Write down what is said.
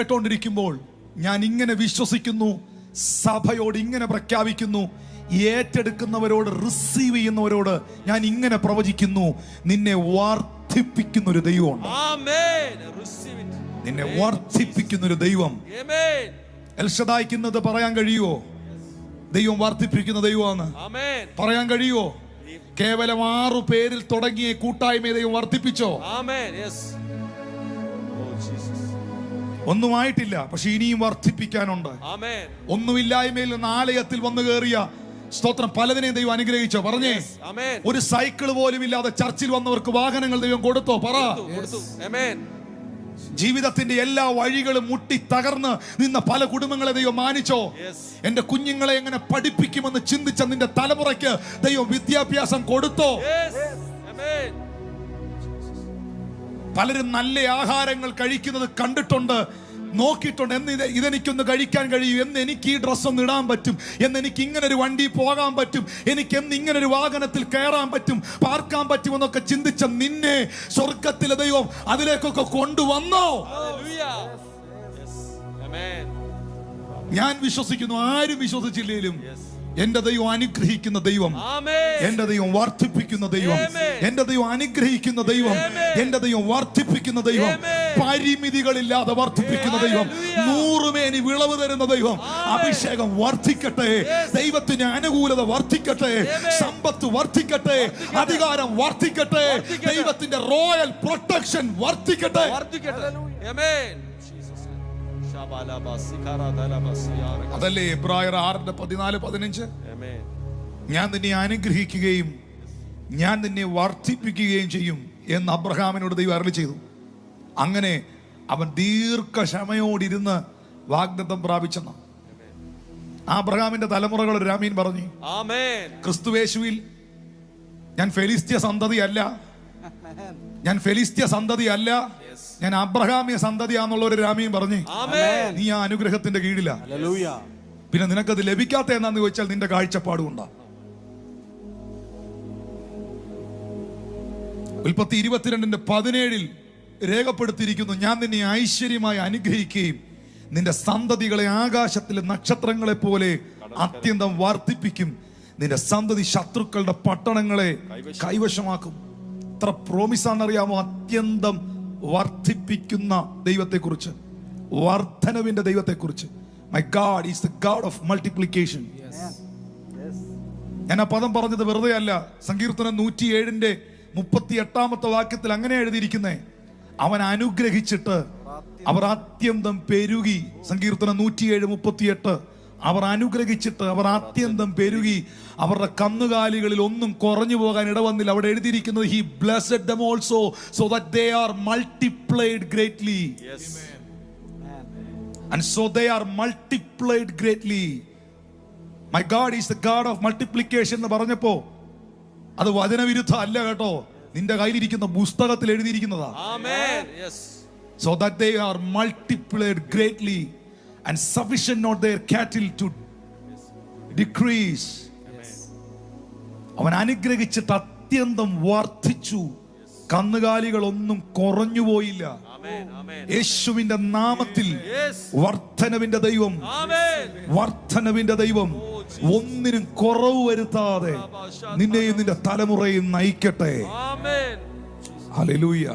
കേട്ടോണ്ടിരിക്കുമ്പോൾ ഞാൻ ഇങ്ങനെ വിശ്വസിക്കുന്നു സഭയോട് ഇങ്ങനെ പ്രഖ്യാപിക്കുന്നു ഏറ്റെടുക്കുന്നവരോട് റിസീവ് ചെയ്യുന്നവരോട് ഞാൻ ഇങ്ങനെ പ്രവചിക്കുന്നു നിന്നെ വർദ്ധിപ്പിക്കുന്ന ഒരു ദൈവമുണ്ട്. നിന്നെ വർദ്ധിപ്പിക്കുന്ന ഒരു ദൈവം. എൽഷദായിക്കുന്നത് പറയാൻ കഴിയുമോ ദൈവം വർദ്ധിപ്പിക്കുന്ന ദൈവമാണ്. പറയാൻ കഴിയുമോ കേവലം ആറു പേരിൽ തുടങ്ങിയ കൂട്ടായ്മയെ ദൈവം വർദ്ധിപ്പിച്ചോ? Amen. Yes. Jesus. ഒന്നും ആയിട്ടില്ല പക്ഷെ ഇനിയും വർദ്ധിപ്പിക്കാനുണ്ട്. ഒന്നുമില്ലായ്മയിൽ ആലയത്തിൽ വന്നു കയറിയ സ്തോത്രം പലതിനെയും ദൈവം അനുഗ്രഹിച്ചോ പറഞ്ഞേ. ഒരു സൈക്കിൾ പോലും ഇല്ലാതെ ചർച്ചിൽ വന്നവർക്ക് വാഹനങ്ങൾ ദൈവം കൊടുത്തോ പറ. ജീവിതത്തിന്റെ എല്ലാ വഴികളും മുട്ടി തകർന്ന് നിന്ന പല കുടുംബങ്ങളെ ദൈവം മാനിച്ചോ. എന്റെ കുഞ്ഞുങ്ങളെ എങ്ങനെ പഠിപ്പിക്കുമെന്ന് ചിന്തിച്ച നിന്റെ തലമുറയ്ക്ക് ദൈവം വിദ്യാഭ്യാസം കൊടുത്തോ. പലരും നല്ല ആഹാരങ്ങൾ കഴിക്കുന്നത് കണ്ടിട്ടുണ്ട് നോക്കിയിട്ടുണ്ട്. എന്ന് ഇത് ഇതെനിക്കൊന്ന് കഴിക്കാൻ കഴിയും. എന്ന് എനിക്ക് ഈ ഡ്രസ്സ് ഒന്ന് ഇടാൻ പറ്റും. എന്ന് എനിക്ക് ഇങ്ങനെ ഒരു വണ്ടി പോകാൻ പറ്റും. എനിക്ക് എന്ന് ഇങ്ങനെ ഒരു വാഹനത്തിൽ കയറാൻ പറ്റും. പാർക്കാൻ പറ്റും എന്നൊക്കെ ചിന്തിച്ച നിന്നെ സ്വർഗത്തിലെ ദൈവം അതിലേക്കൊക്കെ കൊണ്ടുവന്നോ. ഞാൻ വിശ്വസിക്കുന്നു. ആരും വിശ്വസിച്ചില്ലേലും എന്റെ ദൈവം അനുഗ്രഹിക്കുന്ന ദൈവം. എന്റെ ദൈവം വർദ്ധിപ്പിക്കുന്ന ദൈവം. എന്റെ ദൈവം അനുഗ്രഹിക്കുന്ന ദൈവം. എന്റെ ദൈവം വർദ്ധിപ്പിക്കുന്ന ദൈവം പരിമിതികളില്ലാതെ വർദ്ധിപ്പിക്കുന്ന ദൈവം. നൂറുമേനി വിളവ് തരുന്ന ദൈവം അഭിഷേകം വർദ്ധിക്കട്ടെ. ദൈവത്തിന് അനുകൂലത വർദ്ധിക്കട്ടെ സമ്പത്ത് വർദ്ധിക്കട്ടെ. അധികാരം വർദ്ധിക്കട്ടെ വർദ്ധിക്കട്ടെ. ദൈവത്തിന്റെ റോയൽ പ്രൊട്ടക്ഷൻ വർദ്ധിക്കട്ടെ വർദ്ധിക്കട്ടെ. അതല്ലേ എബ്രായർ ആറിന്റെ പതിനാല് പതിനഞ്ച്. ഞാൻ നിന്നെ അനുഗ്രഹിക്കുകയും ഞാൻ നിന്നെ വർദ്ധിപ്പിക്കുകയും ചെയ്യും എന്ന് അബ്രഹാമിനോട് ദൈവം അരളി ചെയ്തു അങ്ങനെ അവൻ ദീർഘക്ഷമയോടിരുന്ന് വാഗ്ദത്തം പ്രാപിച്ചെന്ന് അബ്രഹാമിന്റെ തലമുറകൾ രാമീൻ പറഞ്ഞു. ക്രിസ്തുവേശുവിൽ ഞാൻ ഫെലിസ്ത്യ സന്തതിയല്ല ഞാൻ ഫെലിസ്ത്യ സന്തതിയല്ല Yes. ഞാൻ അബ്രഹാമിയ സന്തതിയാന്നുള്ള ഒരു രാമിയും പറഞ്ഞു. നീ ആ അനുഗ്രഹത്തിന്റെ കീഴിലാ. പിന്നെ നിനക്കത് ലഭിക്കാത്ത എന്നാന്ന് ചോദിച്ചാൽ നിന്റെ കാഴ്ചപ്പാടും ഉണ്ടാ. ഉൽപ്പത്തി ഇരുപത്തിരണ്ടിന്റെ പതിനേഴിൽ രേഖപ്പെടുത്തിയിരിക്കുന്നു ഞാൻ നിന്നെ ഐശ്വര്യമായി അനുഗ്രഹിക്കുകയും നിന്റെ സന്തതികളെ ആകാശത്തിലെ നക്ഷത്രങ്ങളെ പോലെ അത്യന്തം വർദ്ധിപ്പിക്കും. നിന്റെ സന്തതി ശത്രുക്കളുടെ പട്ടണങ്ങളെ കൈവശമാക്കും. എത്ര പ്രോമിസാണെന്നറിയാമോ അത്യന്തം വർദ്ധിപ്പിക്കുന്ന ദൈവത്തെക്കുറിച്ച് വർധനവിന്റെ ദൈവത്തെക്കുറിച്ച്. My God is the God of multiplication ഞാൻ ആ പദം പറഞ്ഞത് വെറുതെ അല്ല. സങ്കീർത്തനം നൂറ്റി ഏഴിന്റെ മുപ്പത്തി എട്ടാമത്തെ വാക്യത്തിൽ അങ്ങനെ എഴുതിയിരിക്കുന്നേ. അവൻ അനുഗ്രഹിച്ചിട്ട് അവർ അത്യന്തം പെരുകി. സങ്കീർത്തനം നൂറ്റിയേഴ് മുപ്പത്തിയെട്ട്. അവർ അനുഗ്രഹിച്ചിട്ട് അവർ അത്യന്തം പെരുകി അവരുടെ കന്നുകാലികളിൽ ഒന്നും കുറഞ്ഞു പോകാൻ ഇടവന്നില്ല. അവിടെ എഴുതിയിരിക്കുന്നത് he blessed them also so that they are multiplied greatly and and so they are multiplied greatly. My God is the God of multiplication എന്ന് പറഞ്ഞപ്പോ അത് വചനവിരുദ്ധ അല്ല കേട്ടോ. നിന്റെ കയ്യിലിരിക്കുന്ന പുസ്തകത്തിൽ എഴുതിയിരിക്കുന്നതാ. So that they are multiplied greatly and sufficient not their cattle to decrease അവൻ അനുഗ്രഹിച്ചിട്ട് അത്യന്തം വർദ്ധിച്ചു കന്നുകാലികളൊന്നും കുറഞ്ഞുപോയില്ല Amen. Amen. യേശുവിന്റെ നാമത്തിൽ വർധനവിന്റെ ദൈവം വർധനവിന്റെ ദൈവം ഒന്നിനും കുറവ് വരുത്താതെ നിന്നെയും നിന്റെ തലമുറയും നയിക്കട്ടെ Amen. ഹല്ലേലൂയ